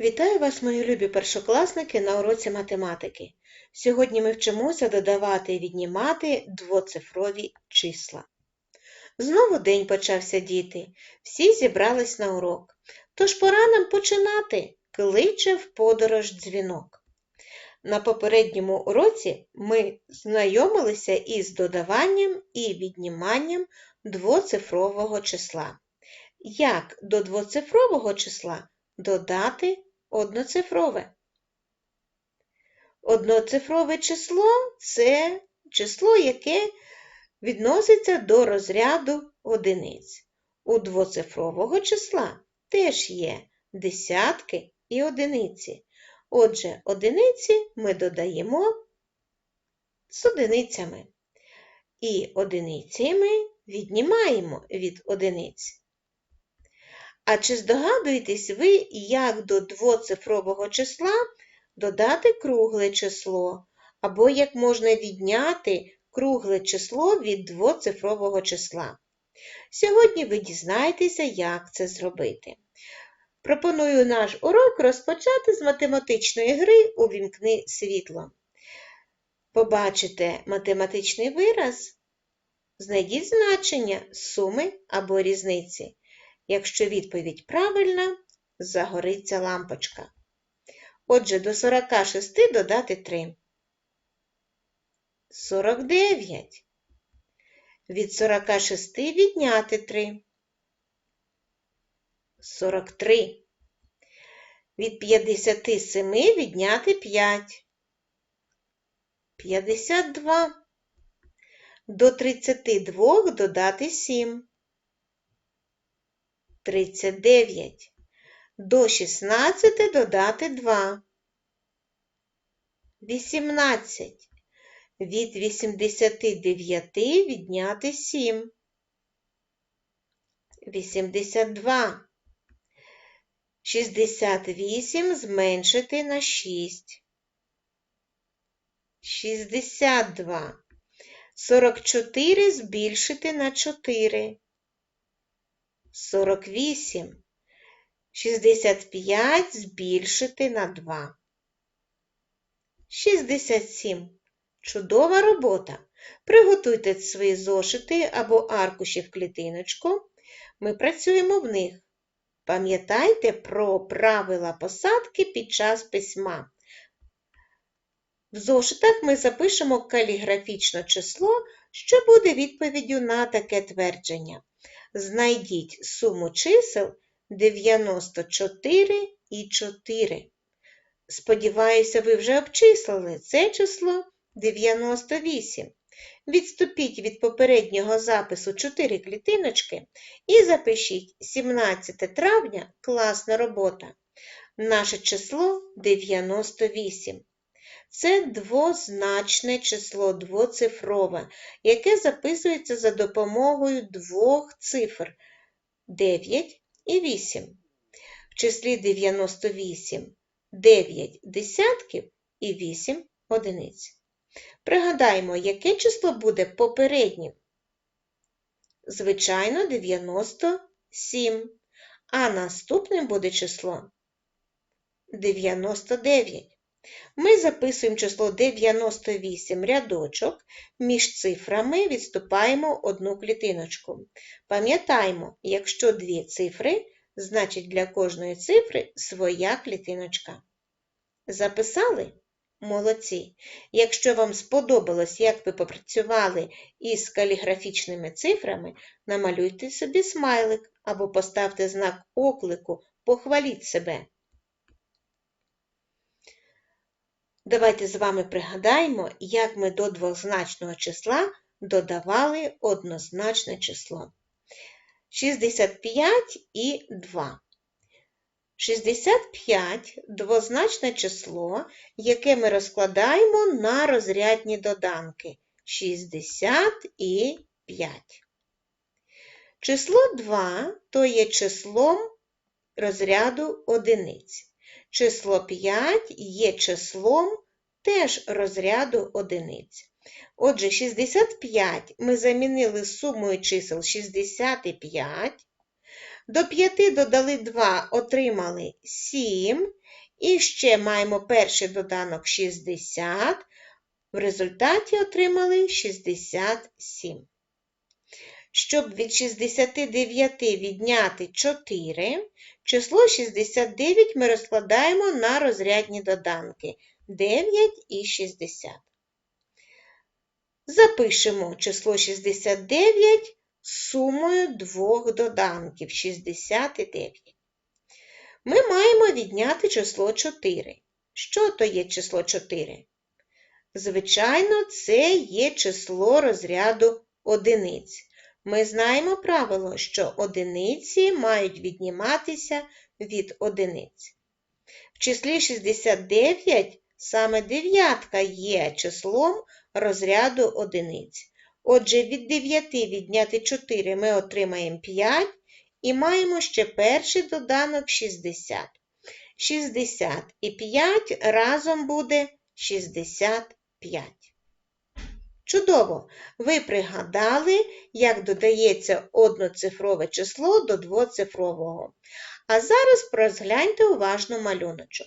Вітаю вас, мої любі першокласники, на уроці математики. Сьогодні ми вчимося додавати і віднімати двоцифрові числа. Знову день почався, діти. Всі зібрались на урок. Тож пора нам починати, кличе в подорож дзвінок. На попередньому уроці ми знайомилися із додаванням і відніманням двоцифрового числа. Як до двоцифрового числа додати одноцифрове. Одноцифрове число це число, яке відноситься до розряду одиниць. У двоцифрового числа теж є десятки і одиниці. Отже, одиниці ми додаємо з одиницями. І одиниці ми віднімаємо від одиниць. А чи здогадуєтесь ви, як до двоцифрового числа додати кругле число, або як можна відняти кругле число від двоцифрового числа? Сьогодні ви дізнаєтеся, як це зробити. Пропоную наш урок розпочати з математичної гри Увімкни світло. Побачите математичний вираз, знайдіть значення суми або різниці. Якщо відповідь правильна, загориться лампочка. Отже, до 46 додати 3. 49. Від 46 відняти 3. 43. Від 57 відняти 5. 52. До 32 додати 7. 39. До 16 додати 2. 18. Від 89 відняти 7. 82. 68 зменшити на 6. 62. 44 збільшити на 4. 48. 65 збільшити на 2. 67. Чудова робота. Приготуйте свої зошити або аркуші в клітиночку. Ми працюємо в них. Пам'ятайте про правила посадки під час письма. В зошитах ми запишемо каліграфічне число, що буде відповіддю на таке твердження. Знайдіть суму чисел 94 і 4. Сподіваюся, ви вже обчислили це число 98. Відступіть від попереднього запису 4 клітиночки і запишіть 17 травня класна робота. Наше число 98. Це двозначне число двоцифрове, яке записується за допомогою двох цифр 9 і 8. В числі 98 9 десятків і 8 одиниць. Пригадаємо, яке число буде попереднім? Звичайно, 97. А наступним буде число 99. Ми записуємо число 98 рядочок, між цифрами відступаємо одну клітиночку. Пам'ятаємо, якщо дві цифри, значить для кожної цифри своя клітиночка. Записали? Молодці! Якщо вам сподобалось, як ви попрацювали із каліграфічними цифрами, намалюйте собі смайлик або поставте знак оклику, похваліть себе. Давайте з вами пригадаємо, як ми до двозначного числа додавали однозначне число. 65 і 2. 65 двозначне число, яке ми розкладаємо на розрядні доданки 60 і 5. Число 2 то є числом розряду одиниць. Число 5 є числом теж розряду одиниць. Отже, 65 ми замінили сумою чисел 65. До 5 додали 2, отримали 7. І ще маємо перший доданок 60. В результаті отримали 67. Щоб від 69 відняти 4, число 69 ми розкладаємо на розрядні доданки 9 і 60. Запишемо число 69 сумою двох доданків 69. Ми маємо відняти число 4. Що то є число 4? Звичайно, це є число розряду одиниць. Ми знаємо правило, що одиниці мають відніматися від одиниць. В числі 69 саме дев'ятка є числом розряду одиниць. Отже, від 9 відняти 4 ми отримаємо 5 і маємо ще перший доданок 60. 60 і 5 разом буде 65. Чудово! Ви пригадали, як додається одноцифрове число до двоцифрового. А зараз розгляньте уважно малюночок.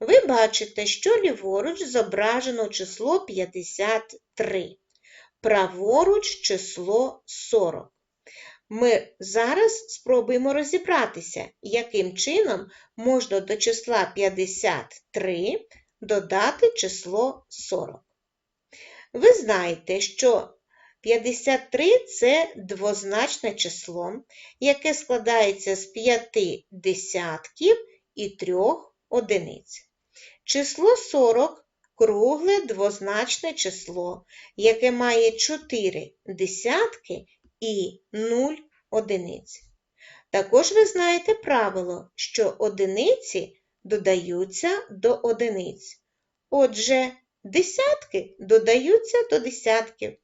Ви бачите, що ліворуч зображено число 53, праворуч число 40. Ми зараз спробуємо розібратися, яким чином можна до числа 53 додати число 40. Ви знаєте, що 53 це двозначне число, яке складається з 5 десятків і 3 одиниць. Число 40 кругле двозначне число, яке має 4 десятки і 0 одиниць. Також ви знаєте правило, що одиниці додаються до одиниць. Отже, десятки додаються до десятків.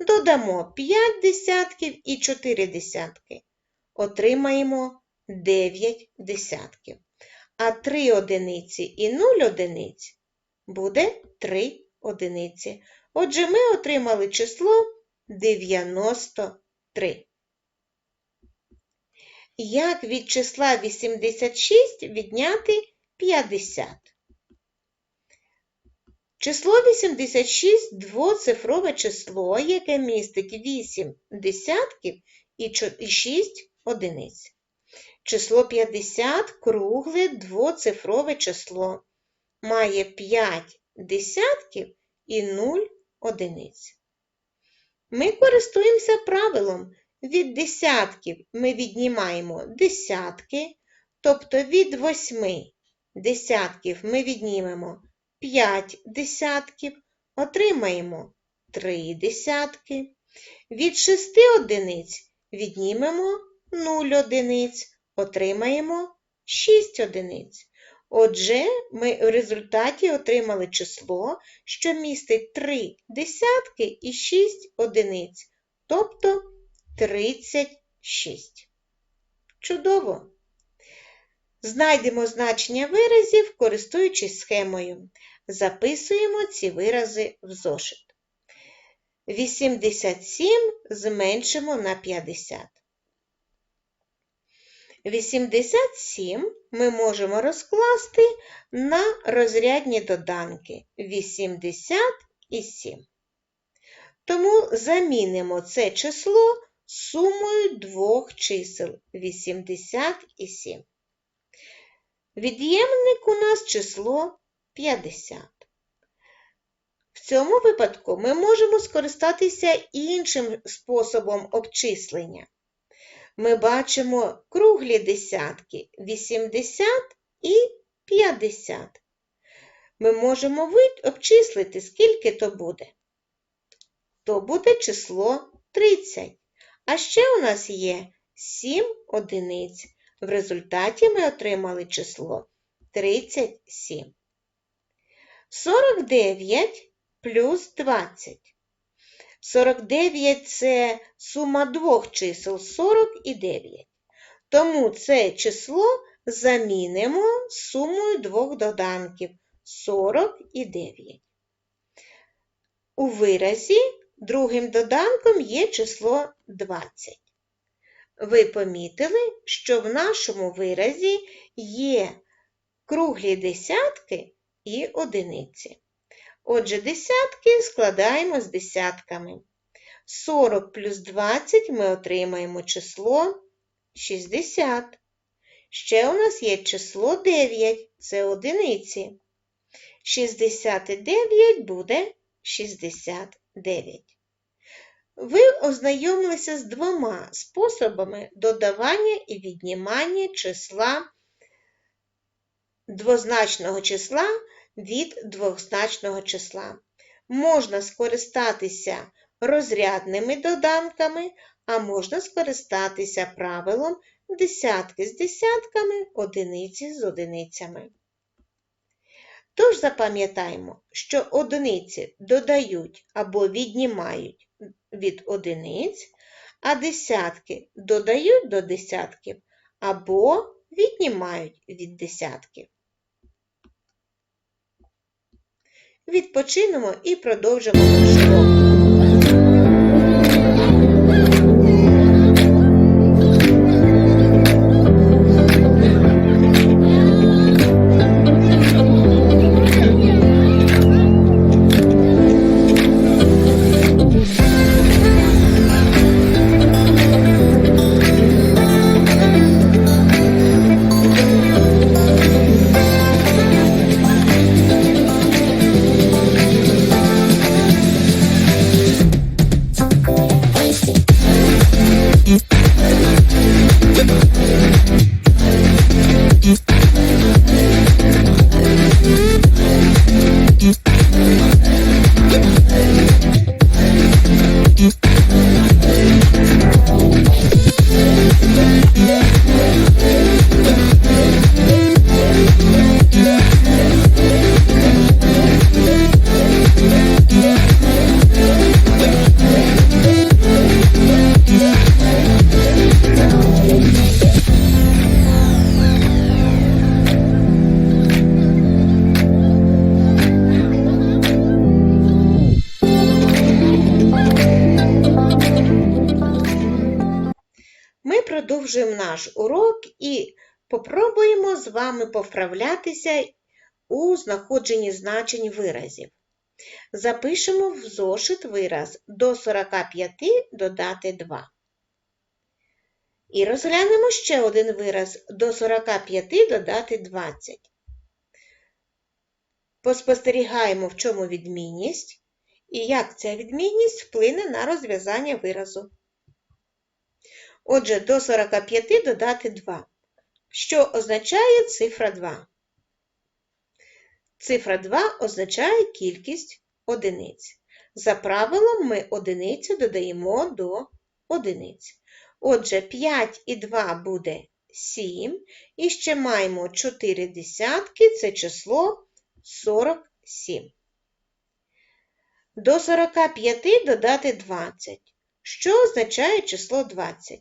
Додамо 5 десятків і 4 десятки. Отримаємо 9 десятків. А 3 одиниці і 0 одиниць буде 3 одиниці. Отже, ми отримали число 93. Як від числа 86 відняти 50? Число 86 двоцифрове число, яке містить 8 десятків і 6 одиниць. Число 50 кругле двоцифрове число, має 5 десятків і 0 одиниць. Ми користуємося правилом від десятків ми віднімаємо десятки, тобто від 8 десятків ми віднімемо 5 десятків, отримаємо 3 десятки. Від 6 одиниць віднімемо 0 одиниць, отримаємо 6 одиниць. Отже, ми в результаті отримали число, що містить 3 десятки і 6 одиниць, тобто 36. Чудово! Знайдемо значення виразів, користуючись схемою. Записуємо ці вирази в зошит. 87 зменшимо на 50. 87 ми можемо розкласти на розрядні доданки 80 і 7. Тому замінимо це число сумою двох чисел 80 і 7. Від'ємник у нас число 50. В цьому випадку ми можемо скористатися іншим способом обчислення. Ми бачимо круглі десятки 80 і 50. Ми можемо обчислити, скільки то буде. То буде число 30. А ще у нас є 7 одиниць. В результаті ми отримали число 37. 49 плюс 20. 49 це сума двох чисел 40 і 9. Тому це число замінимо сумою двох доданків 40 і 9. У виразі другим доданком є число 20. Ви помітили, що в нашому виразі є круглі десятки і одиниці. Отже, десятки складаємо з десятками. 40 плюс 20 ми отримаємо число 60. Ще у нас є число 9, це одиниці. 69 буде 69. Ви ознайомилися з двома способами додавання і віднімання числа двозначного числа від двозначного числа. Можна скористатися розрядними доданками, а можна скористатися правилом десятки з десятками, одиниці з одиницями. Тож запам'ятаємо, що одиниці додають або віднімають від одиниць, а десятки додають до десятків або віднімають від десятків. Відпочинемо і продовжимо наш урок. Попробуємо з вами повправлятися у знаходженні значень виразів. Запишемо в зошит вираз до 45 додати 2. І розглянемо ще один вираз до 45 додати 20. Поспостерігаємо, в чому відмінність і як ця відмінність вплине на розв'язання виразу. Отже, до 45 додати 2. Що означає цифра 2? Цифра 2 означає кількість одиниць. За правилом ми одиницю додаємо до одиниць. Отже, 5 і 2 буде 7. І ще маємо 4 десятки, це число 47. До 45 додати 20. Що означає число 20?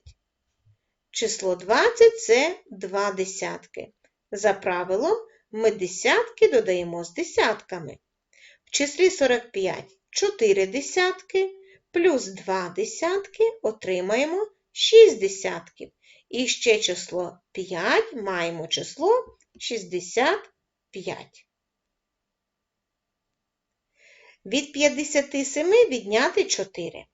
Число 20 це 2 десятки. За правилом, ми десятки додаємо з десятками. В числі 45 4 десятки плюс 2 десятки отримаємо 6 десятків. І ще число 5 маємо число 65. Від 57 відняти 4.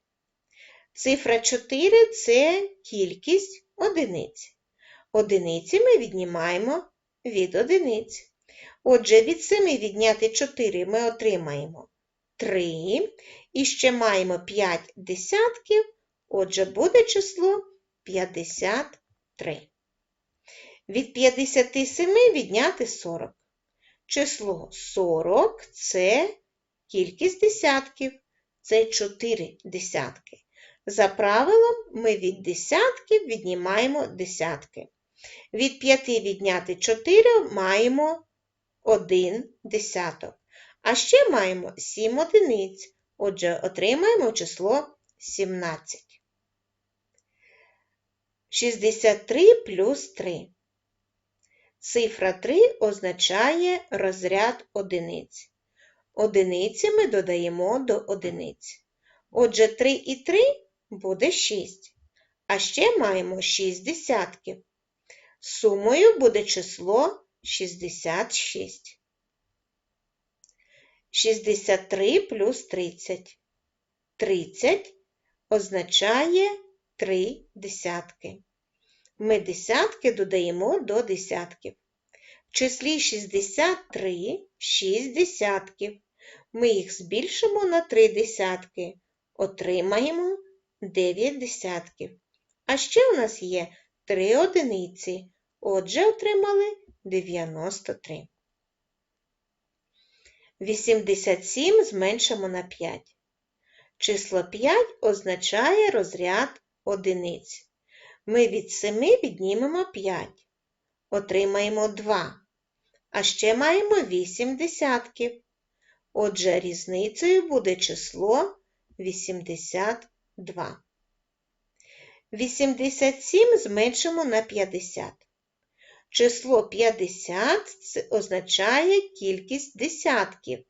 Цифра 4 це кількість одиниць. Одиниці ми віднімаємо від одиниць. Отже, від 7 відняти 4 ми отримаємо 3. І ще маємо 5 десятків, отже, буде число 53. Від 57 відняти 40. Число 40 це кількість десятків, це 4 десятки. За правилом, ми від десятків віднімаємо десятки. Від 5 відняти 4 маємо 1 десяток. А ще маємо 7 одиниць. Отже, отримаємо число 17. 63 плюс 3. Цифра 3 означає розряд одиниць. Одиниці ми додаємо до одиниць. Отже, 3 і 3 буде 6. А ще маємо 6 десятків. Сумою буде число 66. 63 плюс 30. 30 означає 3 десятки. Ми десятки додаємо до десятків. В числі 63 6 десятків. Ми їх збільшимо на 3 десятки. Отримаємо 9 десятків. А ще у нас є 3 одиниці. Отже, отримали 93. 87 зменшимо на 5. Число 5 означає розряд одиниць. Ми від 7 віднімемо 5. Отримаємо 2. А ще маємо 8 десятків. Отже, різницею буде число 82. 87 зменшимо на 50. Число 50 означає кількість десятків.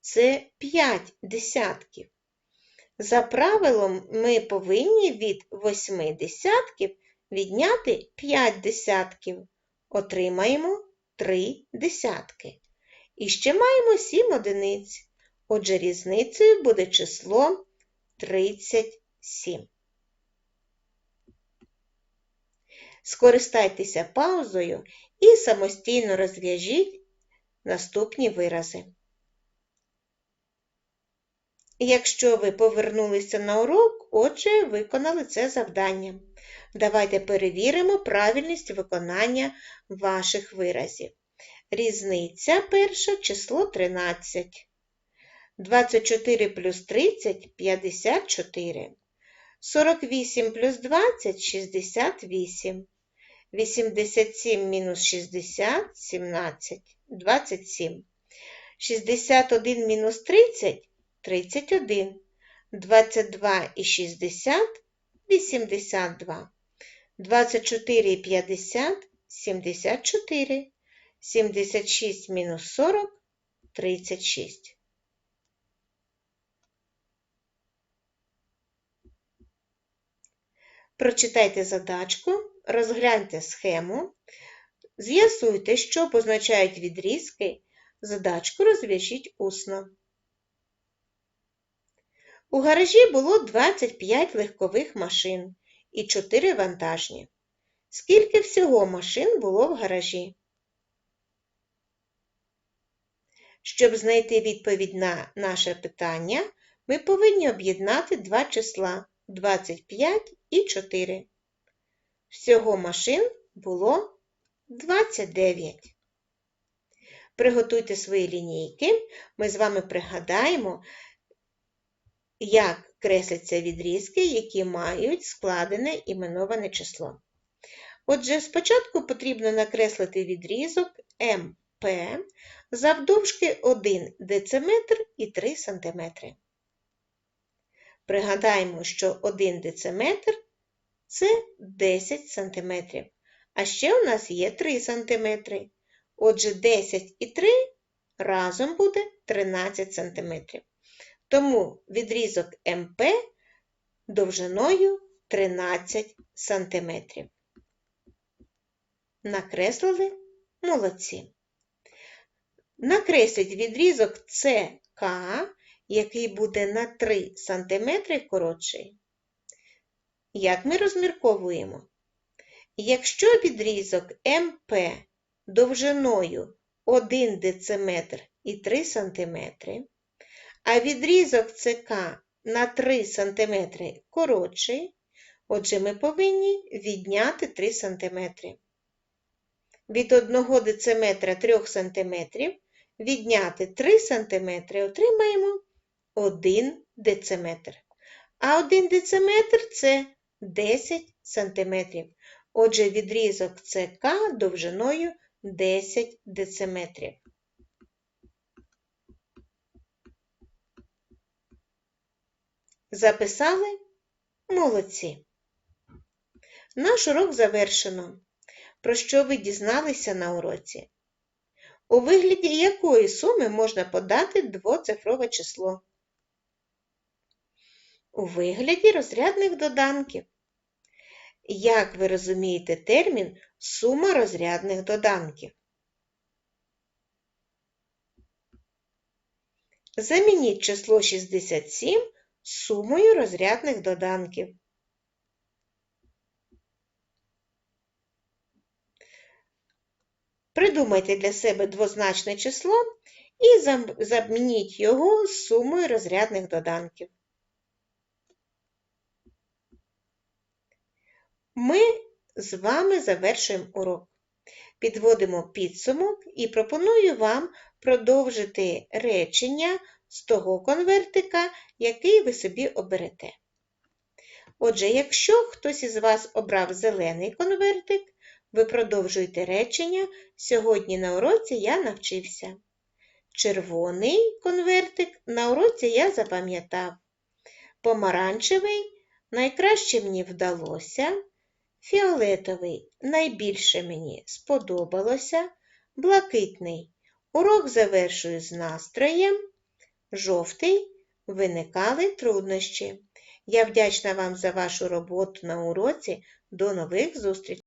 Це 5 десятків. За правилом, ми повинні від 8 десятків відняти 5 десятків. Отримаємо 3 десятки. І ще маємо 7 одиниць. Отже, різницею буде число 37. Скористайтеся паузою і самостійно розв'яжіть наступні вирази. Якщо ви повернулися на урок, отже, виконали це завдання. Давайте перевіримо правильність виконання ваших виразів. Різниця перша число 13. 24 плюс 30 54. 48 плюс 20 68. 87 мінус 60 17. 27. 61 мінус 30 31. 22 і 60 82. 24 і 50 74. 76 мінус 40 36. Прочитайте задачку, розгляньте схему, з'ясуйте, що позначають відрізки, задачку розв'яжіть усно. У гаражі було 25 легкових машин і 4 вантажні. Скільки всього машин було в гаражі? Щоб знайти відповідь на наше питання, ми повинні об'єднати два числа 25 і 4. Всього машин було 29. Приготуйте свої лінійки. Ми з вами пригадаємо, як кресляться відрізки, які мають складене іменоване число. Отже, спочатку потрібно накреслити відрізок МП завдовжки 1 дециметр і 3 см. Пригадаємо, що 1 дециметр це 10 см. А ще у нас є 3 см. Отже, 10 і 3 разом буде 13 см. Тому відрізок МП довжиною 13 см. Накреслили молодці. Накресліть відрізок СК, який буде на 3 см коротший. Як ми розмірковуємо? Якщо відрізок МП довжиною 1 дециметр і 3 см, а відрізок ЦК на 3 см коротший, отже, ми повинні відняти 3 см. Від 1 дециметра 3 см відняти 3 см отримаємо 1 дециметр. А 1 дециметр це 10 см. Отже, відрізок ЦК довжиною 10 дециметрів. Записали? Молодці. Наш урок завершено. Про що ви дізналися на уроці? У вигляді якої суми можна подати двоцифрове число? у вигляді розрядних доданків. Як ви розумієте термін сума розрядних доданків? Замініть число 67 сумою розрядних доданків. Придумайте для себе двозначне число і замініть його сумою розрядних доданків. Ми з вами завершуємо урок. Підводимо підсумок і пропоную вам продовжити речення з того конвертика, який ви собі оберете. Отже, якщо хтось із вас обрав зелений конвертик, ви продовжуєте речення Сьогодні на уроці я навчився. Червоний конвертик на уроці я запам'ятав. Помаранчевий найкраще мені вдалося. Фіолетовий найбільше мені сподобалося. Блакитний урок завершую з настроєм. Жовтий виникали труднощі. Я вдячна вам за вашу роботу на уроці. До нових зустрічей!